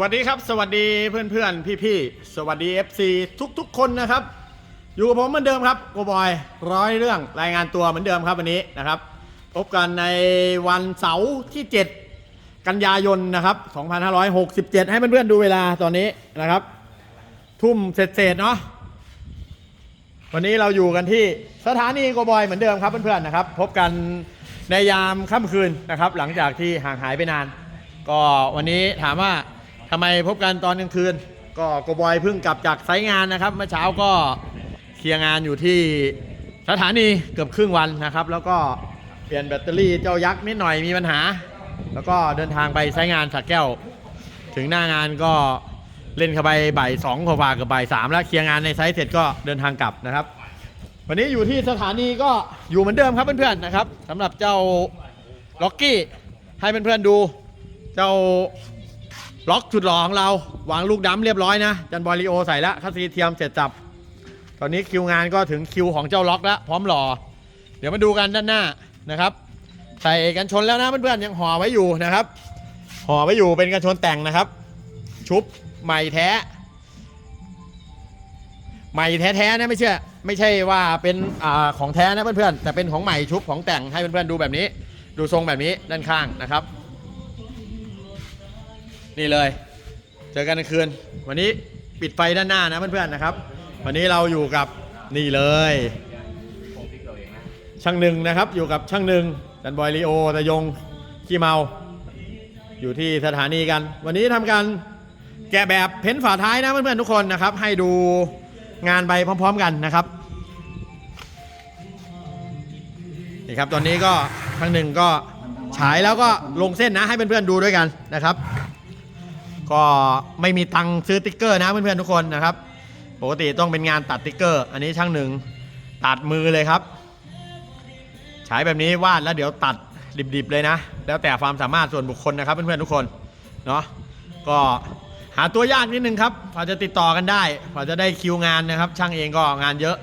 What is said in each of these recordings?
วัสดีครับ สวัสดีเพื่อนเพื่อนพี่พี่สวัสดี FC ทุกๆคนนะครับ อยู่กับผมเหมือนเดิมครับโกบอยร้อยเรื่องรายงานตัวเหมือนเดิมครับวันนี้นะครับ พบกันในวันเสาร์ที่ 7 กันยายนนะครับ 2567 ให้เพื่อนๆดูเวลาตอนนี้นะครับ ทุ่มเสร็จๆเนาะวันนี้เราอยู่กันที่สถานีโกบอยเหมือนเดิมครับเพื่อนๆนะครับ พบกันในยามค่ำคืนนะครับ หลังจากที่ห่างหายไปนาน ก็วันนี้ถามว่า ทำไมพบกันตอนกลางคืน ก็โกบอยเพิ่งกลับจากไซต์งานนะครับ เมื่อเช้าก็เคลียร์งานอยู่ที่สถานีเกือบครึ่งวันนะครับ แล้วก็เปลี่ยนแบตเตอรี่เจ้ายักษ์นิดหน่อยมีปัญหา แล้วก็เดินทางไปไซต์งานสักแก้ว ถึงหน้างานก็เล่นเข้าไปบ่ายสองกว่ากับบ่ายสามแล้วเคลียร์งานในไซต์เสร็จก็เดินทางกลับนะครับ วันนี้อยู่ที่สถานีก็อยู่เหมือนเดิมครับเพื่อนๆนะครับสำหรับเจ้าล็อกกี้ให้เพื่อนๆดู เจ้า ล็อกจุดหล่อของเราวางลูกดำเรียบร้อยนะจันบอยลีโอใส่แล้วคัสซีเทียมเสร็จจับ ตอนนี้คิวงานก็ถึงคิวของเจ้าล็อกแล้วพร้อมหล่อ เดี๋ยวมาดูกันด้านหน้านะครับ ใส่กันชนแล้วนะเพื่อนๆยังห่อไว้อยู่นะครับห่อไว้อยู่เป็นกันชนแต่งนะครับ ชุบใหม่แท้ ใหม่แท้ๆนะไม่เชื่อไม่ใช่ว่าเป็นอาของแท้นะเพื่อนๆแต่เป็นของใหม่ชุบของแต่งให้เพื่อนๆดูแบบนี้ ดูทรงแบบนี้ด้านข้างนะครับ นี่เลย เจอกันกลางคืน วันนี้ปิดไฟด้านหน้านะเพื่อนๆนะครับ วันนี้เราอยู่กับนี่เลย ช่างหนึ่งนะครับ อยู่กับช่างหนึ่งจันบอยลีโอตะยงขี้เมา อยู่ที่สถานีกัน วันนี้ทำการแกะแบบเพ้นฝาท้ายนะเพื่อนๆทุกคนนะครับ ให้ดูงานไปพร้อม ๆ กันนะครับนี่ครับตอนนี้ก็ช่างหนึ่งก็ฉายแล้วก็ลงเส้นนะให้เพื่อนๆดูด้วยกันนะครับ ก็ไม่มีตังค์ซื้อติ๊กเกอร์นะเพื่อนๆทุกคนนะครับ ปกติต้องเป็นงานตัดติ๊กเกอร์ อันนี้ช่างหนึ่งตัดมือเลยครับฉายแบบนี้วาดแล้วเดี๋ยวตัดดิบๆเลยนะ แล้วแต่ความสามารถส่วนบุคคลนะครับเพื่อนๆทุกคนเนาะก็หาตัวยากนิดนึงครับพอจะติดต่อกันได้พอจะได้คิวงานนะครับ ช่างเองก็งานเยอะ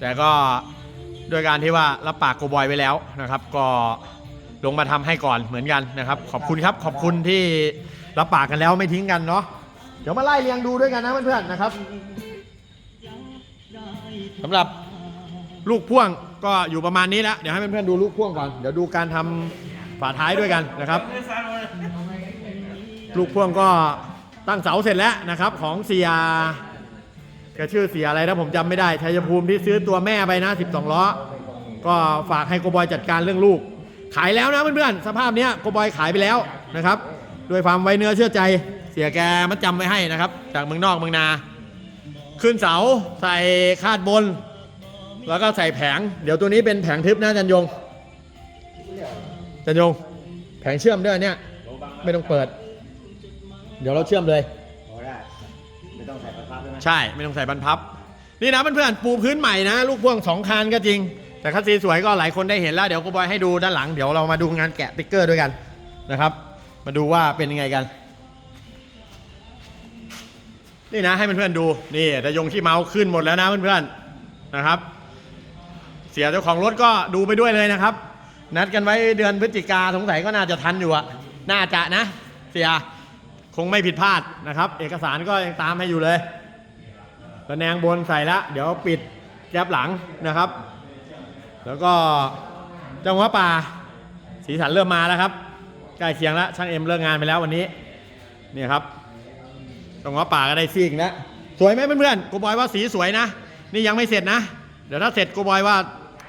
แต่ก็ด้วยการที่ว่ารับปากโกบอยไว้แล้วนะครับ ก็ ลงมาทำให้ก่อนเหมือนกันนะครับ ขอบคุณครับ ขอบคุณที่รับปากกันแล้วไม่ทิ้งกันเนาะเดี๋ยวมาไล่เรียงดูด้วยกันนะเพื่อนๆนะครับสำหรับลูกพ่วงก็อยู่ประมาณนี้แล้วเดี๋ยวให้เพื่อนๆดูลูกพ่วงก่อนเดี๋ยวดูการทำฝาท้ายด้วยกันนะครับ ลูกพ่วงก็ตั้งเสาเสร็จแล้วนะครับ ของเสียแกชื่อเสียอะไรนะผมจำไม่ได้ชัยภูมิที่ซื้อตัวแม่ไปนะ 12 ล้อ ก็ฝากให้โกบอยจัดการเรื่องลูก ขายแล้วนะเพื่อนๆสภาพเนี้ยโกบอยขายไปแล้วนะครับด้วยความไว้เนื้อเชื่อใจเสียแกมัดจำไว้ให้นะครับ จากเมืองนอกเมืองนา ขึ้นเสาใส่คาดบน แล้วก็ใส่แผง เดี๋ยวตัวนี้เป็นแผงทึบนะจันยงจันยง แผงเชื่อมด้วยเนี่ยไม่ต้องเปิด เดี๋ยวเราเชื่อมเลยพอได้ไม่ต้องใส่ประทับใช่ไหมใช่ไม่ต้องใส่บรรพับ นี่นะเพื่อนๆปูพื้นใหม่นะ ลูกพ่วงสองคันก็จริง แต่คัสซีสวยก็หลายคนได้เห็นแล้ว เดี๋ยวกูบอยให้ดูด้านหลัง เดี๋ยวเรามาดูงานแกะติ๊กเกอร์ด้วยกันนะครับ มาดูว่าเป็นยังไงกัน นี่นะให้เพื่อนๆดู นี่แต่ยงที่เมาส์ขึ้นหมดแล้วนะเพื่อนๆนะครับ เสียเจ้าของรถก็ดูไปด้วยเลยนะครับ นัดกันไว้เดือนพฤศจิกาสงสัยก็น่าจะทันอยู่อะน่าจะนะ เสียคงไม่ผิดพลาดนะครับ เอกสารก็ยังตามให้อยู่เลยระแนงบนใส่แล้วเดี๋ยวปิดแก๊บหลังนะครับ แล้วก็เจ้าหัวป่า สีสันเริ่มมาแล้วครับ ใกล้เคียงแล้วช่างเอ็มเลิกงานไปแล้ววันนี้นี่ครับเจ้าหัวป่าก็ได้ซีกแล้วสวยไหมเพื่อนๆกูบอยว่าสีสวยนะ นี่ยังไม่เสร็จนะ เดี๋ยวถ้าเสร็จกูบอยว่า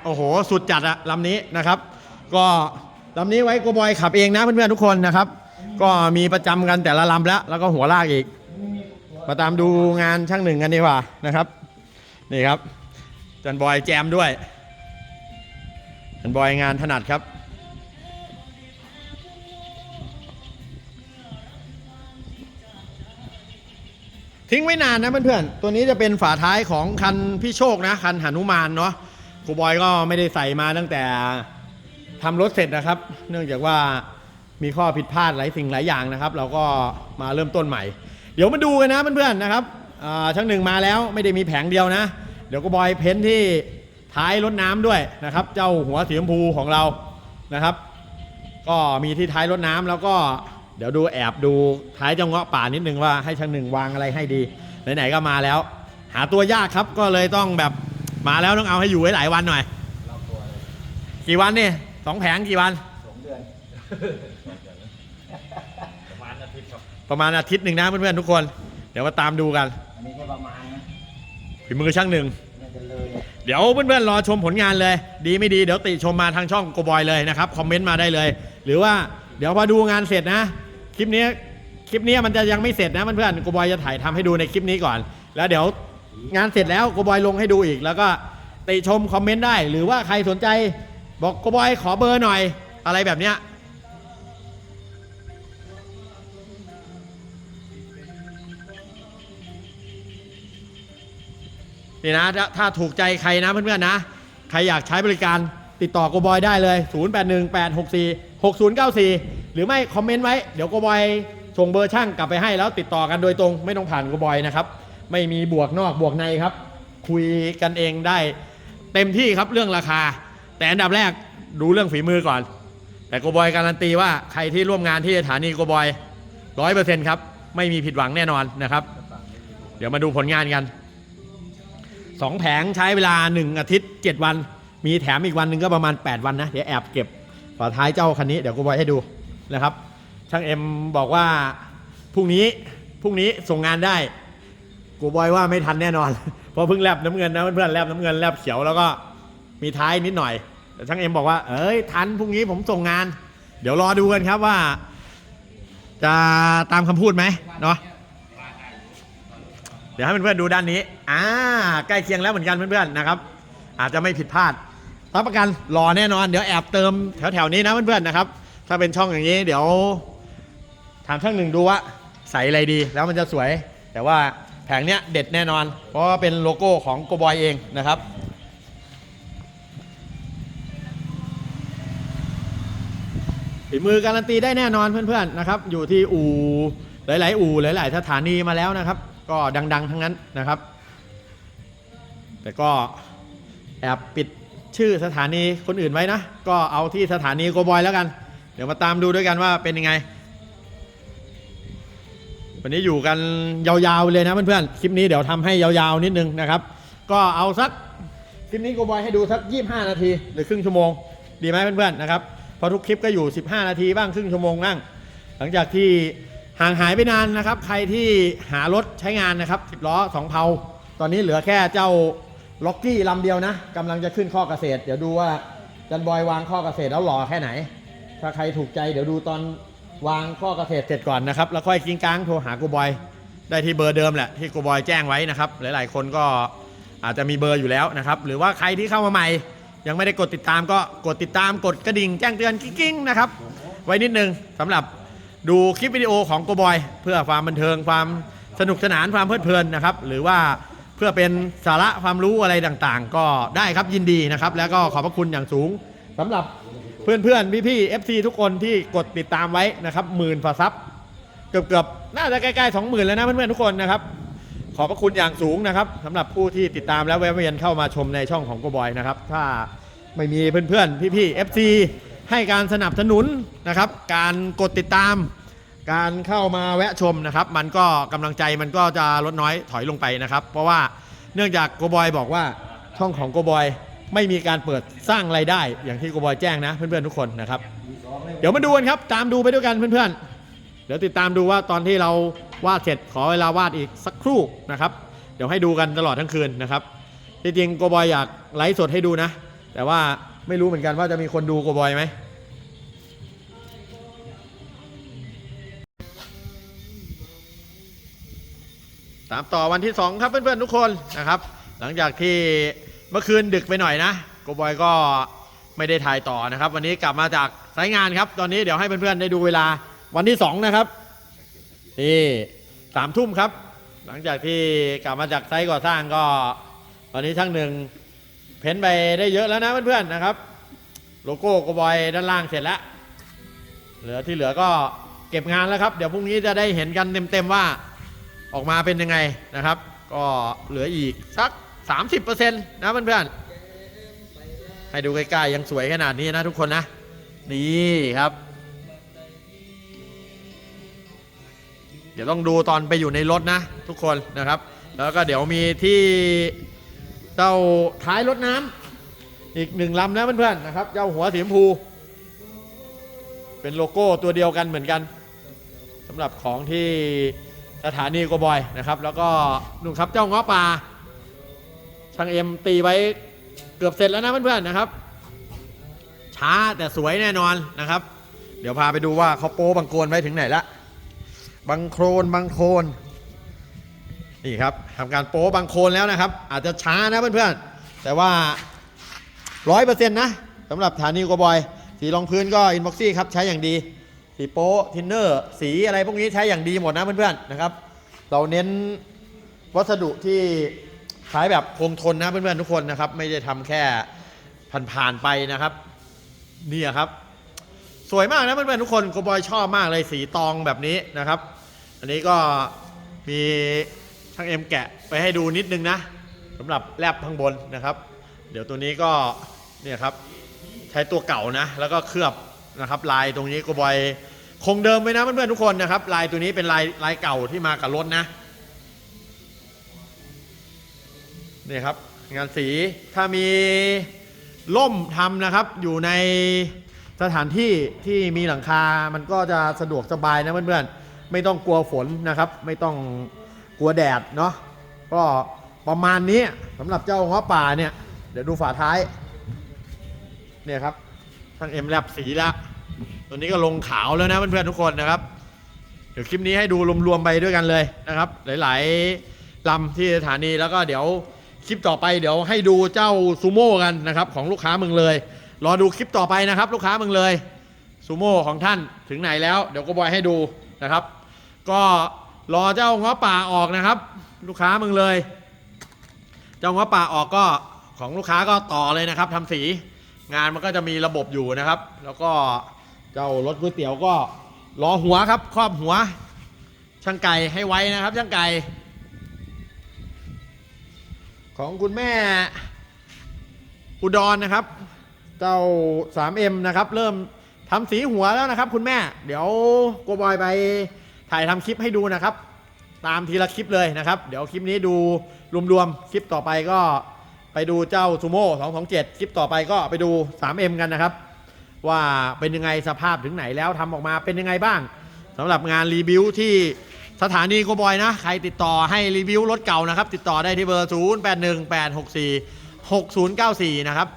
โอ้โหสุดจัดอะลำนี้นะครับ ก็ลำนี้ไว้กูบอยขับเองนะเพื่อนๆทุกคนนะครับ ก็มีประจำกันแต่ละลำแล้ว แล้วก็หัวลากอีก มาตามดูงานช่างหนึ่งกันดีกว่านะครับ นี่ครับจันบอยแจมด้วย จันบอยงานถนัดครับ ทิ้งไว้นานนะเพื่อนๆตัวนี้จะเป็นฝาท้ายของคันพี่โชคนะ คันหนุมานเนาะครูบอยก็ไม่ได้ใส่มาตั้งแต่ทำรถเสร็จนะครับ เนื่องจากว่ามีข้อผิดพลาดหลายสิ่งหลายอย่างนะครับ เราก็มาเริ่มต้นใหม่ เดี๋ยวมาดูกันนะเพื่อนๆนะครับช่างหนึ่งมาแล้วไม่ได้มีแผงเดียวนะ เดี๋ยวก็บอยเพ้นที่ ท้ายรถน้ำด้วยนะครับ เจ้าหัวสีชมพูของเรานะครับ ก็มีที่ท้ายรถน้ำแล้วก็เดี๋ยวดูแอบดูท้ายเจ้าเงาะป่านิดนึงว่าให้ช่างหนึ่งวางอะไรให้ดีไหนๆก็มาแล้ว หาตัวยากครับก็เลยต้องแบบมาแล้วต้องเอาให้อยู่ไว้หลายวันหน่อยรอบตัวเลยกี่วันนี่สองแผงกี่วันสองเดือนประมาณอาทิตย์ครับประมาณอาทิตย์หนึ่งนะเพื่อนๆทุกคน เดี๋ยวมาตามดูกันอันนี้แค่ประมาณนะฝีมือช่างหนึ่งน่าจะเลยอะ เดี๋ยวเพื่อนๆรอชมผลงานเลย ดีไม่ดีเดี๋ยวติชมมาทางช่องโกบอยเลยนะครับคอมเมนต์มาได้เลย หรือว่าเดี๋ยวพอดูงานเสร็จนะ คลิปนี้คลิปนี้มันจะยังไม่เสร็จนะเพื่อนๆโกบอยจะถ่ายทำให้ดูในคลิปนี้ก่อน แล้วเดี๋ยวงานเสร็จแล้วโกบอยลงให้ดูอีก แล้วก็ติชมคอมเมนต์ได้ หรือว่าใครสนใจ บอกโกบอยขอเบอร์หน่อย อะไรแบบเนี้ย นี่นะถ้าถ้าถูกใจใครนะเพื่อนๆนะ ใครอยากใช้บริการติดต่อโกบอยได้เลย 0818646094 หรือไม่คอมเมนต์ไว้ เดี๋ยวโกบอยส่งเบอร์ช่างกลับไปให้แล้วติดต่อกันโดยตรง ไม่ต้องผ่านโกบอยนะครับ ไม่มีบวกนอกบวกในครับ คุยกันเองได้ เต็มที่ครับเรื่องราคา แต่อันดับแรกดูเรื่องฝีมือก่อน แต่โกบอยการันตีว่าใครที่ร่วมงานที่สถานีโกบอยร้อยเปอร์เซ็นต์ครับ ไม่มีผิดหวังแน่นอนนะครับ เดี๋ยวมาดูผลงานกัน สองแผงใช้เวลา 1 อาทิตย์ 7 วัน มีแถมอีกวันหนึ่งก็ประมาณ 8 วันนะ เดี๋ยวแอบเก็บฝาท้ายเจ้าคันนี้เดี๋ยวกูไว้ให้ดูนะครับ ช่างเอ็มบอกว่าพรุ่งนี้พรุ่งนี้ส่งงานได้ กูบอยว่าไม่ทันแน่นอน เพราะเพิ่งแลบน้ำเงินนะเพื่อนๆแลบน้ำเงินแลบเขียวแล้วก็มีท้ายนิดหน่อยแต่ช่างเอ็มบอกว่า เอ้ยทันพรุ่งนี้ผมส่งงาน เดี๋ยวรอดูกันครับว่า จะตามคำพูดไหมเนาะ ดี๋ยวให้เพื่อนๆดูด้านนี้ อ่า ใกล้เคียงแล้วเหมือนกันเพื่อนๆนะครับ อาจจะไม่ผิดพลาดรับประกันรอแน่นอน เดี๋ยวแอบเติมแถวๆนี้นะเพื่อนๆนะครับ ถ้าเป็นช่องอย่างนี้เดี๋ยวถามช่างหนึ่งดูว่าใส่อะไรดีแล้วมันจะสวย แต่ว่าแผงเนี้ยเด็ดแน่นอน เพราะว่าเป็นโลโก้ของโกบอยเองนะครับฝีมือการันตีได้แน่นอนเพื่อนๆนะครับ อยู่ที่อู่หลาย ๆ อู่หลาย ๆ สถานีมาแล้วนะครับ ก็ดัง ๆ ทั้งนั้นนะครับ แต่ก็แอบปิดชื่อสถานีคนอื่นไว้นะ ก็เอาที่สถานีโกบอยแล้วกัน เดี๋ยวมาตามดูด้วยกันว่าเป็นยังไง วันนี้อยู่กันยาวๆเลยนะเพื่อนๆ คลิปนี้เดี๋ยวทำให้ยาวๆนิดนึงนะครับ ก็เอาสักคลิปนี้โกบอยให้ดูสัก 25 นาทีหรือครึ่งชั่วโมง ดีไหมเพื่อนๆนะครับ เพราะทุกคลิปก็อยู่ 15 นาทีบ้างครึ่งชั่วโมงบ้าง หลังจากที่ ห่างหายไปนานนะครับ ใครที่หารถใช้งานนะครับ10ล้อสองเพาตอนนี้เหลือแค่เจ้าล็อกกี้ลำเดียวนะกำลังจะขึ้นข้อเกษตร เดี๋ยวดูว่าจันบอยวางข้อเกษตรแล้วหล่อแค่ไหน ถ้าใครถูกใจเดี๋ยวดูตอนวางข้อเกษตรเสร็จก่อนนะครับ แล้วค่อยกิ้งก้างโทรหากูบอย ได้ที่เบอร์เดิมแหละที่กูบอยแจ้งไว้นะครับ หลายๆ คนก็อาจจะมีเบอร์อยู่แล้วนะครับ หรือว่าใครที่เข้ามาใหม่ ยังไม่ได้กดติดตามก็กดติดตามกดกระดิ่งแจ้งเตือนกิ้งๆนะครับ ไว้นิดนึงสำหรับ ดูคลิปวิดีโอของโกบอย เพื่อความบันเทิงความสนุกสนานความเพลิดเพลินนะครับ หรือว่าเพื่อเป็นสาระความรู้อะไรต่างๆ ก็ได้ครับยินดีนะครับ แล้วก็ขอบพระคุณอย่างสูงสำหรับเพื่อนๆพี่ๆ FC ทุกคนที่กดติดตามไว้นะครับหมื่นฝาซับเกือบๆน่าจะใกล้ๆสองหมื่นแล้วนะเพื่อนๆทุกคนนะครับขอบพระคุณอย่างสูงนะครับสำหรับผู้ที่ติดตามและแวะเวียนเข้ามาชมในช่องของโกบอยนะครับถ้าไม่มีเพื่อนๆพี่ๆ FC ให้การสนับสนุนนะครับ การกดติดตาม การเข้ามาแวะชมนะครับ มันก็กำลังใจมันก็จะลดน้อยถอยลงไปนะครับ เพราะว่าเนื่องจากโกบอยบอกว่าช่องของโกบอยไม่มีการเปิดสร้างรายได้ อย่างที่โกบอยแจ้งนะเพื่อนๆทุกคนนะครับ เดี๋ยวมาดูกันครับ ตามดูไปด้วยกันเพื่อนๆ เดี๋ยวติดตามดูว่าตอนที่เราวาดเสร็จขอเวลาวาดอีกสักครู่นะครับ เดี๋ยวให้ดูกันตลอดทั้งคืนนะครับจริงๆโกบอยอยากไลฟ์สดให้ดูนะ แต่ว่าไม่รู้เหมือนกันว่าจะมีคนดูโกบอยไหม ตามต่อวันที่ 2 ครับเพื่อนๆทุกคนนะครับ หลังจากที่เมื่อคืนดึกไปหน่อยนะโกบอยก็ไม่ได้ถ่ายต่อนะครับ วันนี้กลับมาจากสายงานครับ ตอนนี้เดี๋ยวให้เพื่อนๆได้ดูเวลาวันที่ 2 นะครับนี่สามทุ่มครับ หลังจากที่กลับมาจากไซต์ก่อสร้างก็ ตอนนี้ช่างหนึ่งเพ้นไปได้เยอะแล้วนะเพื่อนๆนะครับ โลโก้โกบอยด้านล่างเสร็จแล้ว เหลือที่เหลือก็เก็บงานแล้วครับ เดี๋ยวพรุ่งนี้จะได้เห็นกันเต็มๆว่า ออกมาเป็นยังไงนะครับ ก็เหลืออีกสัก 30%นะเพื่อนๆให้ดูใกล้ๆยังสวยขนาดนี้นะทุกคนนะ นี่ครับ เดี๋ยวต้องดูตอนไปอยู่ในรถนะ ทุกคนนะครับ แล้วก็เดี๋ยวมีที่เจ้าท้ายรถน้ำอีกหนึ่งลำนะเพื่อนๆนะครับเจ้าหัวสีชมพู เป็นโลโก้ตัวเดียวกันเหมือนกันสำหรับของที่ สถานีโกบอยนะครับ แล้วก็นู่นครับเจ้าง้อปลาช่างเอ็มตีไว้เกือบเสร็จแล้วนะเพื่อนๆนะครับ ช้าแต่สวยแน่นอนนะครับ เดี๋ยวพาไปดูว่าเขาโป้บังโคลนไว้ถึงไหนละบังโคลนบังโคลนนี่ครับทำการโป้บังโคลนแล้วนะครับ อาจจะช้านะเพื่อนๆแต่ว่าร้อยเปอร์เซ็นต์นะสำหรับสถานีโกบอย สีรองพื้นก็อินบ็อกซี่ครับใช้อย่างดี สีโป๊ทินเนอร์สีอะไรพวกนี้ใช้อย่างดีหมดนะเพื่อนๆนะครับ เราเน้นวัสดุที่ใช้แบบคงทนนะเพื่อนๆทุกคนนะครับ ไม่ได้ทำแค่ผ่านๆไปนะครับนี่ครับ สวยมากนะเพื่อนๆทุกคนโกบอยชอบมากเลยสีตองแบบนี้นะครับ อันนี้ก็มีช่างเอ็มแกะไปให้ดูนิดนึงนะสำหรับแลบข้างบนนะครับ เดี๋ยวตัวนี้ก็เนี่ยครับ ใช้ตัวเก่านะ แล้วก็เคลือบนะครับ ลายตรงนี้โกบอย คงเดิมไว้นะเพื่อนๆทุกคนนะครับ ลายตัวนี้เป็นลายลายเก่าที่มากับรถนะนี่ครับ งานสีถ้ามีล่มทำนะครับ อยู่ในสถานที่ที่มีหลังคา มันก็จะสะดวกสบายนะเพื่อนๆ ไม่ต้องกลัวฝนนะครับ ไม่ต้องกลัวแดดเนาะก็ประมาณนี้สำหรับเจ้าง้อป่าเนี่ย เดี๋ยวดูฝาท้าย เนี่ยครับทางเอ็มแลบสีละ ตัวนี้ก็ลงขาวแล้วนะเพื่อนๆทุกคนนะครับ เดี๋ยวคลิปนี้ให้ดูรวมๆไปด้วยกันเลยนะครับ หลายๆลำที่สถานีแล้วก็เดี๋ยวคลิปต่อไปเดี๋ยวให้ดูเจ้าซูโม่กันนะครับของลูกค้ามึงเลย รอดูคลิปต่อไปนะครับ ลูกค้ามึงเลยซูโม่ของท่านถึงไหนแล้ว เดี๋ยวก็บอยให้ดูนะครับ ก็รอเจ้าง้อป่าออกนะครับ ลูกค้ามึงเลย เจ้าง้อป่าออกก็ของลูกค้าก็ต่อเลยนะครับทำสีงานมันก็จะมีระบบอยู่นะครับ แล้วก็ เจ้ารถก๋วยเตี๋ยวก็ล้อหัวครับ ครอบหัว ช่างไก่ให้ไว้นะครับ ช่างไก่ ของคุณแม่ อุดรนะครับ เจ้า 3M นะครับ เริ่มทำสีหัวแล้วนะครับ คุณแม่ เดี๋ยวโกบอยไปถ่ายทำคลิปให้ดูนะครับ ตามทีละคลิปเลยนะครับ เดี๋ยวคลิปนี้ดูรวมๆคลิปต่อไปก็ไปดูเจ้าซูโม่227 คลิปต่อไปก็ไปดู 3M กันนะครับ ว่าเป็นยังไงสภาพถึงไหนแล้วทำออกมาเป็นยังไงบ้างสำหรับงานรีวิวที่สถานีโกบอยนะ ใครติดต่อให้รีวิวรถเก่านะครับ ติดต่อได้ที่เบอร์ 081864 6094 นะครับ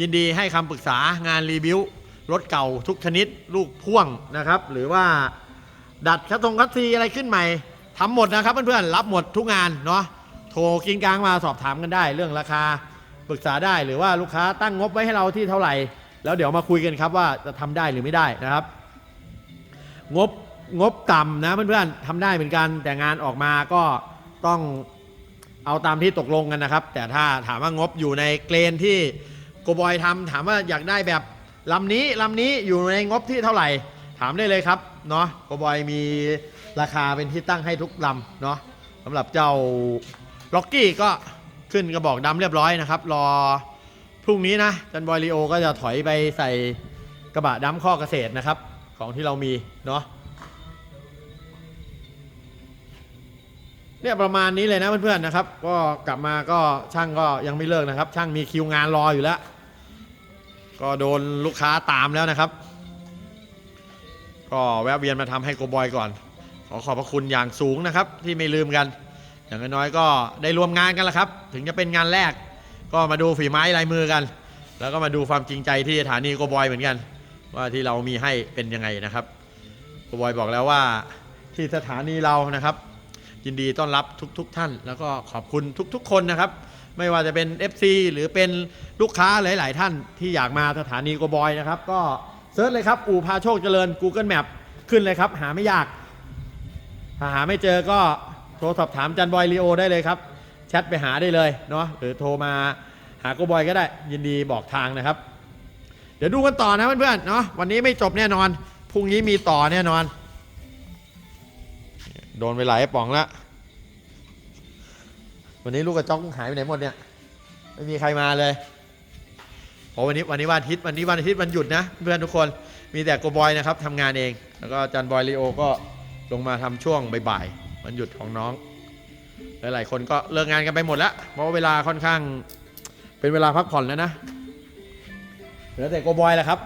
ยินดีให้คำปรึกษางานรีวิวรถเก่าทุกชนิดลูกพ่วงนะครับ หรือว่าดัดคัสตรงคัสซีอะไรขึ้นใหม่ทำหมดนะครับเพื่อนๆรับหมดทุกงานเนาะโทรกินกลางมาสอบถามกันได้ เรื่องราคาปรึกษาได้หรือว่าลูกค้าตั้งงบไว้ให้เราที่เท่าไหร่ แล้วเดี๋ยวมาคุยกันครับว่าจะทำได้หรือไม่ได้นะครับ งบงบต่ำนะเพื่อนๆทำได้เหมือนกันแต่งานออกมาก็ต้องเอาตามที่ตกลงกันนะครับ แต่ถ้าถามว่างบอยู่ในเกรนที่โกบอยทำถามว่าอยากได้แบบลำนี้ลำนี้อยู่ในงบที่เท่าไหร่ ถามได้เลยครับเนาะโกบอยมีราคาเป็นที่ตั้งให้ทุกลำเนาะสำหรับเจ้าล็อกกี้ก็ขึ้นกระบอกดำเรียบร้อยนะครับ รอ พรุ่งนี้นะจันบอยลีโอก็จะถอยไปใส่กระบะดำข้อเกษตรนะครับ ของที่เรามีเนาะเนี่ยประมาณนี้เลยนะเพื่อนๆนะครับ ก็กลับมาก็ช่างก็ยังไม่เลิกนะครับ ช่างมีคิวงานรออยู่แล้ว ก็โดนลูกค้าตามแล้วนะครับ ก็แวะเวียนมาทำให้โกบอยก่อน ขอขอบพระคุณอย่างสูงนะครับ ที่ไม่ลืมกัน อย่างน้อยๆก็ได้รวมงานกันแล้วครับ ถึงจะเป็นงานแรก ก็มาดูฝีไม้ลายมือกัน แล้วก็มาดูความจริงใจที่สถานีโกบอยเหมือนกัน ว่าที่เรามีให้เป็นยังไงนะครับโกบอยบอกแล้วว่าที่สถานีเรานะครับ ยินดีต้อนรับทุกๆทท่าน แล้วก็ขอบคุณทุกๆ คนนะครับ ไม่ว่าจะเป็น FC หรือเป็นลูกค้าหลาย ๆ ท่านที่อยากมาสถานีโกบอยนะครับ ก็เซิร์ชเลยครับอู่พาโชคเจริญ Google Map ขึ้นเลยครับ หาไม่ยาก ถ้าหาไม่เจอก็โทรสอบถามจันบอยลีโอได้เลยครับ แชทไปหาได้เลยเนาะหรือโทรมาหาโกบอยก็ได้ยินดีบอกทางนะครับ เดี๋ยวดูกันต่อนะเพื่อนๆเนาะวันนี้ไม่จบแน่นอนพรุ่งนี้มีต่อแน่นอน โดนไปหลายป๋องล้ววันนี้ลูกกระจ้องหายไปไหนหมดเนี่ยไม่มีใครมาเลยเพราะวันนี้วันนี้วันอาทิตย์วันนี้วันอาทิตย์วันหยุดนะเพื่อนทุกคนมีแต่โกบอยนะครับทำงานเอง แล้วก็จันบอยลีโอก็ลงมาทำช่วงบ่ายๆวันหยุดของน้อง หลายๆคนก็เลิกงานกันไปหมดแล้ว เพราะว่าเวลาค่อนข้างเป็นเวลาพักผ่อนแล้วนะเหลือแต่โกบอยแหละครับ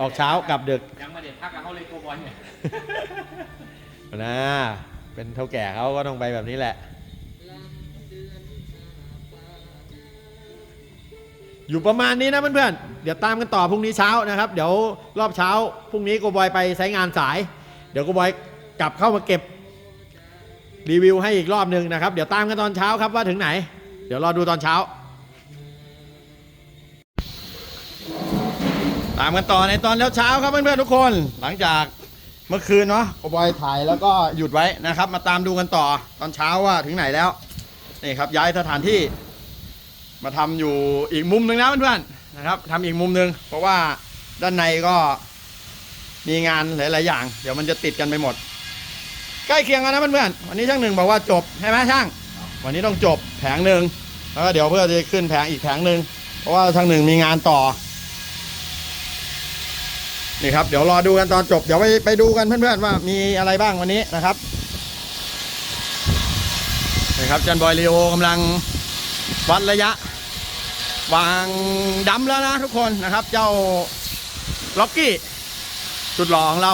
ออกเช้ากลับดึกยังมาเด็ดพักกับเขาเลยโกบอยเนี่ยนะเป็นเท่าแก่เขาก็ต้องไปแบบนี้แหละ อยู่ประมาณนี้นะเพื่อนๆ เดี๋ยวตามกันต่อพรุ่งนี้เช้านะครับ เดี๋ยวรอบเช้าพรุ่งนี้โกบอยไปใช้งานสาย เดี๋ยวโกบอยกลับเข้ามาเก็บ รีวิวให้อีกรอบหนึ่งนะครับ เดี๋ยวตามกันตอนเช้าครับว่าถึงไหน เดี๋ยวรอดูตอนเช้า ตามกันต่อในตอนเช้าๆครับเพื่อนๆทุกคน หลังจากเมื่อคืนเนาะโกบอยถ่ายแล้วก็หยุดไว้นะครับ มาตามดูกันต่อตอนเช้าว่าถึงไหนแล้วนี่ครับย้ายสถานที่ มาทำอยู่อีกมุมหนึ่งนะเพื่อนๆนะครับทำอีกมุมหนึ่งเพราะว่าด้านในก็มีงานหลาย ๆ อย่าง เดี๋ยวมันจะติดกันไปหมด ใกล้เคียงกันนะเพื่อนๆวันนี้ช่างหนึ่งบอกว่าจบใช่ไหมช่าง วันนี้ต้องจบแผงหนึ่งแล้วก็เดี๋ยวเพื่อจะขึ้นแผงอีกแผงหนึ่งเพราะว่าช่างหนึ่งมีงานต่อนี่ครับเดี๋ยวรอดูกันตอนจบเดี๋ยวไปไปดูกันเพื่อนๆว่ามีอะไรบ้างวันนี้นะครับนี่ครับจันบอยลีโอกำลังวัดระยะ วางดำแล้วนะทุกคนนะครับ เจ้าล็อกกี้จุดหล่อของเรา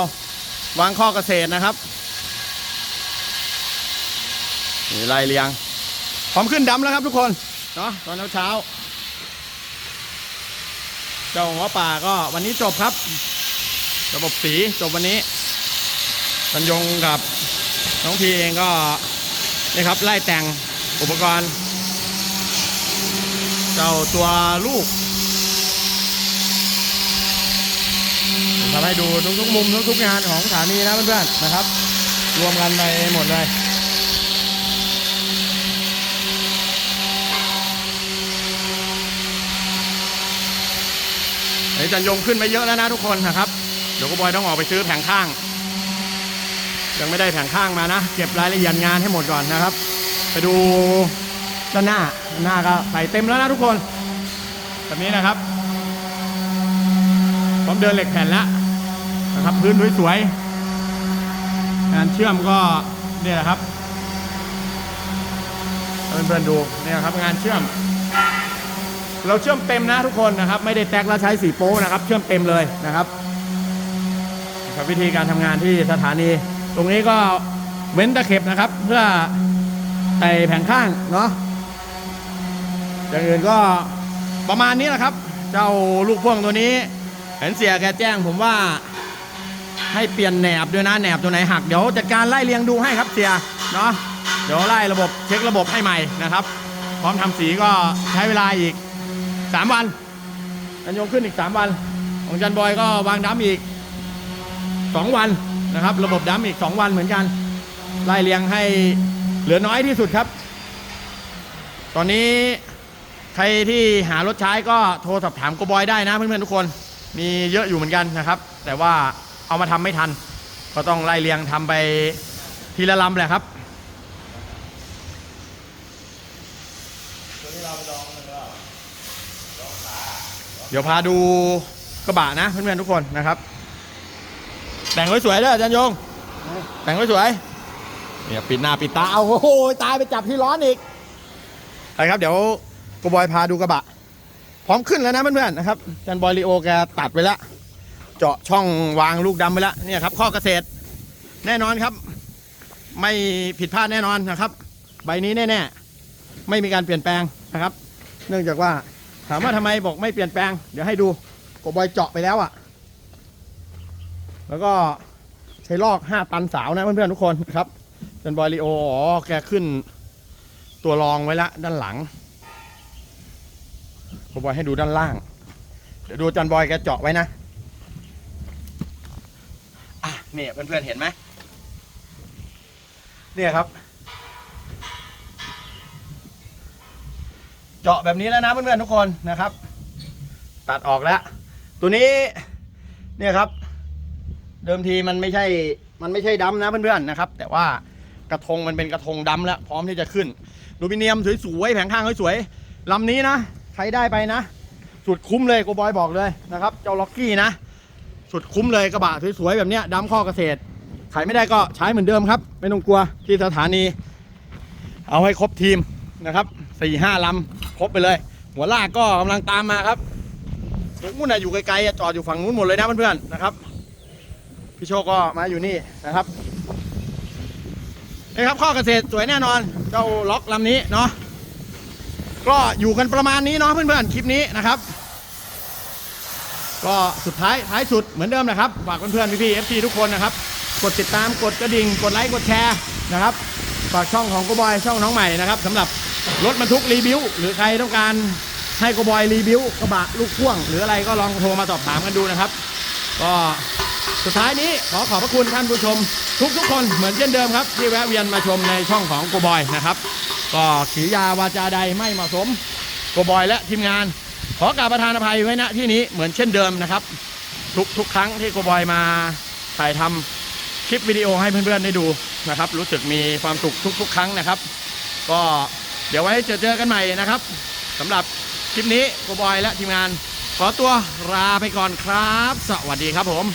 วางข้อเกษตรนะครับ นี่ไล่เรียง พร้อมขึ้นดำแล้วครับทุกคนเนาะตอนเช้าๆเจ้าหัวป่าก็วันนี้จบครับ ระบบสีจบวันนี้บรรยงกับน้องพีเองก็นี่ครับไล่แต่งอุปกรณ์ เจ้าตัวลูกทำให้ดูทุกๆมุมทุกๆงานของสถานีนะเพื่อนๆนะครับ รวมกันไปหมดเลย เดี๋ยว จันยงขึ้นไปเยอะแล้วนะทุกคนนะครับ เดี๋ยวก็บอยต้องออกไปซื้อแผงข้าง ยังไม่ได้แผงข้างมานะ เก็บรายละเอียดงานให้หมดก่อนนะครับ ไปดูด้านหน้าด้านหน้าก็ใส่เต็มแล้วนะทุกคนแบบนี้นะครับพร้อมเดินเหล็กแผ่นแล้วนะครับ พื้นสวยๆงานเชื่อมก็เนี่ยแหละครับเพื่อนๆดูเนี่ยครับงานเชื่อม เราเชื่อมเต็มนะทุกคนนะครับ ไม่ได้แตกแล้วใช้สีโป้นะครับ เชื่อมเต็มเลยนะครับครับวิธีการทำงานที่สถานี ตรงนี้ก็เว้นตะเข็บนะครับ เพื่อไต่แผงข้างเนาะอย่างอื่นก็ประมาณนี้แหละครับ เจ้าลูกพ่วงตัวนี้ เห็นเสียแกแจ้งผมว่าให้เปลี่ยนแหนบด้วยนะแหนบตัวไหนหักเดี๋ยวจัดการไล่เรียงดูให้ครับเสียเนาะเดี๋ยวไล่ระบบเช็คระบบให้ใหม่นะครับ พร้อมทำสีก็ใช้เวลาอีก สามวันจันยงขึ้นอีกสามวัน ของจันบอยก็วางดัมอีกสองวันนะครับ ระบบดัมอีกสองวันเหมือนกันไล่เรียงให้เหลือน้อยที่สุดครับ ตอนนี้ใครที่หารถใช้ก็โทรสอบถามโกบอยได้นะเพื่อนๆทุกคนมีเยอะอยู่เหมือนกันนะครับ แต่ว่าเอามาทำไม่ทัน ก็ต้องไล่เรียงทำไปทีละลำแหละครับ เดี๋ยวพาดูกระบะนะเพื่อนๆทุกคนนะครับ แต่งไว้สวยเด้ออาจารย์ยง แต่งไว้สวยเนี่ยปิดหน้าปิดตาเอาโอ้โหตายไปจับที่ร้อนอีกไปครับ เดี๋ยวกบอยพาดูกระบะ พร้อมขึ้นแล้วนะเพื่อนๆนะครับอาจารย์บอยลีโอแกตัดไปแล้วเจาะช่องวางลูกดำไปแล้วเนี่ยครับข้อเกษตรแน่นอนครับ ไม่ผิดพลาดแน่นอนนะครับ ใบนี้แน่ๆไม่มีการเปลี่ยนแปลงนะครับ เนื่องจากว่า ถามว่าทำไมบอกไม่เปลี่ยนแปลง เดี๋ยวให้ดูกบบอยเจาะไปแล้วอะ่ะ แล้วก็ใช้ลอก5ตันสาวนะเพื่อนๆทุกคนครับเป็นบอยลีโออ๋อแกขึ้น ตัวรองไว้ละด้านหลังกบบอยให้ดูด้านล่าง เดี๋ยวดูจันบอยแกเจาะไว้นะอะเนี่ยเพื่อนๆเห็นไหมเนี่ยครับ เจาะแบบนี้แล้วนะเพื่อนๆทุกคนนะครับ ตัดออกแล้ว ตัวนี้เนี่ยครับ เดิมทีมันไม่ใช่มันไม่ใช่ดำนะเพื่อนๆนะครับ แต่ว่ากระทงมันเป็นกระทงดำแล้ว พร้อมที่จะขึ้นลูมิเนียมสวยๆแผงข้างสวยๆลำนี้นะใครได้ไปนะ สุดคุ้มเลยโกบอยบอกเลยนะครับ เจ้าล็อกกี้นะ สุดคุ้มเลยกระบะสวยๆแบบเนี้ยดำข้อเกษตรขายไม่ได้ก็ใช้เหมือนเดิมครับ ไม่ต้องกลัวที่สถานี เอาให้ครบทีมนะครับสี่ห้าลำ ครบไปเลย หัวลากก็กำลังตามมาครับนู้นน่ะอยู่ไกลๆจอดอยู่ฝั่งนู้นหมดเลยนะเพื่อนๆนะครับพี่โชคก็มาอยู่นี่นะครับนี่ครับข้อเกษตรสวยแน่นอน เจ้าล็อกลำนี้เนาะก็อยู่กันประมาณนี้เนาะเพื่อนๆคลิปนี้นะครับ ก็สุดท้ายท้ายสุดเหมือนเดิมนะครับฝากเพื่อนๆพี่ๆ FC ทุกคนนะครับ กดติดตามกดกระดิ่ง กดไลค์กดแชร์นะครับฝากช่องของโกบอยช่องน้องใหม่นะครับสำหรับ รถบรรทุกรีวิวหรือใครต้องการให้โกบอยรีวิวกระบะลูกพ่วง หรืออะไรก็ลองโทรมาสอบถามกันดูนะครับ ก็สุดท้ายนี้ขอขอบพระคุณท่านผู้ชม ทุกทุกคนเหมือนเช่นเดิมครับ ที่แวะเวียนมาชมในช่องของโกบอยนะครับ ก็ขียาวาจาใดไม่เหมาะสมโกบอยและทีมงาน ขอกราบประธานอภัยไว้ณที่นี้เหมือนเช่นเดิมนะครับ ทุกทุกครั้งที่โกบอยมาถ่ายทำคลิปวิดีโอให้เพื่อนๆได้ดูนะครับ รู้สึกมีความสุขทุก ๆ ครั้งนะครับ ก็ เดี๋ยวไว้เจอเจอกันใหม่นะครับสำหรับคลิปนี้โกบอยและทีมงาน ขอตัวลาไปก่อนครับ สวัสดีครับผม